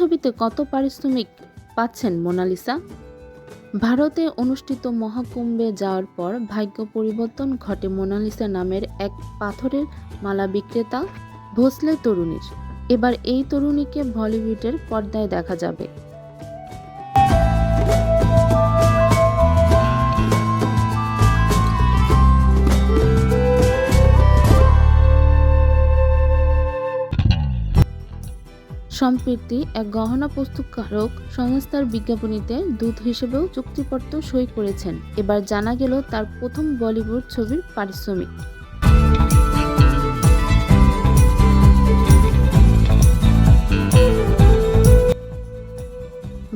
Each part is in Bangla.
ছবিতে কত পারিশ্রমিক পাচ্ছেন মোনালিসা? ভারতে অনুষ্ঠিত মহাকুম্ভে যাওয়ার পর ভাগ্য পরিবর্তন ঘটে মোনালিসা নামের এক পাথরের মালা বিক্রেতা ভোসলে তরুণীর। এবার এই তরুণীকে বলিউডের পর্দায় দেখা যাবে। সম্প্রতি এক গহনা প্রস্তুতকারক সংস্থার বিজ্ঞাপনীতে দূত হিসেবেও চুক্তিপত্র সই করেছেন। এবার জানা গেল তার প্রথম বলিউড ছবির পারিশ্রমিক।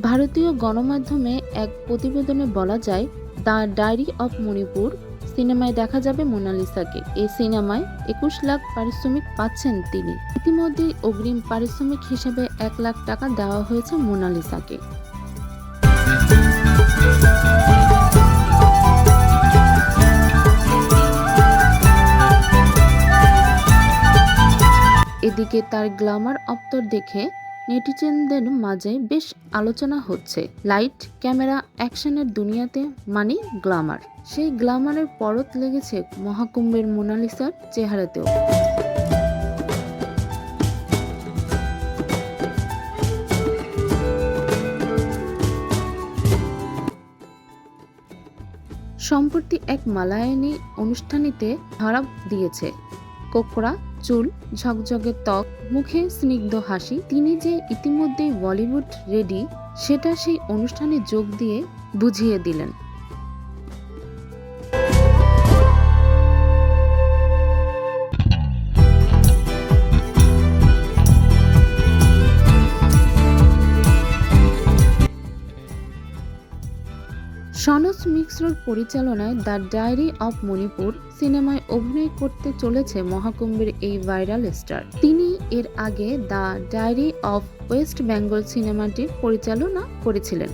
ভারতীয় গণমাধ্যমে এক প্রতিবেদনে বলা যায়, দ্য ডায়েরি অফ মণিপুর সিনেমায় দেখা যাবে মোনালিসাকে। এই সিনেমায় একুশ লাখ পারিশ্রমিক পাচ্ছেন তিনি। ইতিমধ্যেই অগ্রিম পারিশ্রমিক হিসেবে এক লাখ টাকা দেওয়া হয়েছে মোনালিসাকে। এদিকে তার গ্ল্যামার অপ্তর দেখে নেটিজেনদের মাঝে বেশ আলোচনা হচ্ছে। লাইট, ক্যামেরা, অ্যাকশনের দুনিয়াতে মানে গ্লামার সেই গ্ল্যামারের পরত লেগেছে মহাকুম্ভের মোনালিসার চেহারাতেও। সম্প্রতি এক মালায়নী অনুষ্ঠানিতে ধরা দিয়েছে। কোকড়া, চুল, ঝকঝকে ত্বক, মুখে স্নিগ্ধ হাসি, তিনি যে ইতিমধ্যেই বলিউড রেডি, সেটা সেই অনুষ্ঠানে যোগ দিয়ে বুঝিয়ে দিলেন। সনজ মিশ্রর পরিচালনায় দ্য ডায়েরি অফ মণিপুর সিনেমায় অভিনয় করতে চলেছে মহাকুম্ভের এই ভাইরাল স্টার। তিনি এর আগে the diary of West Bengal সিনেমাটির পরিচালনা করেছিলেন।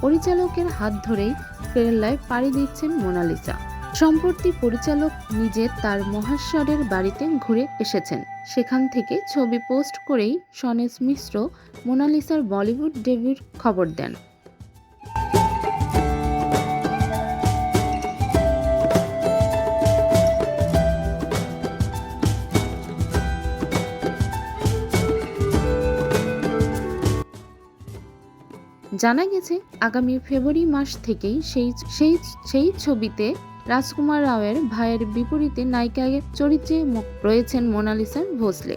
পরিচালকের হাত ধরেই কেরালায় পাড়ি দিচ্ছেন মোনালিসা। সম্প্রতি পরিচালক নিজে তার মহাশ্বরের বাড়িতে ঘুরে এসেছেন। সেখান থেকে ছবি পোস্ট করেই সনেশ মিশ্র মোনালিসার বলিউড ডেবিউর খবর দেন। জানা গেছে, আগামী ফেব্রুয়ারি মাস থেকেই সেই সেই সেই ছবিতে রাজকুমার রাওয়ের ভাইয়ের বিপরীতে নায়িকা চরিত্রে রয়েছেন মোনালিসা ভোসলে।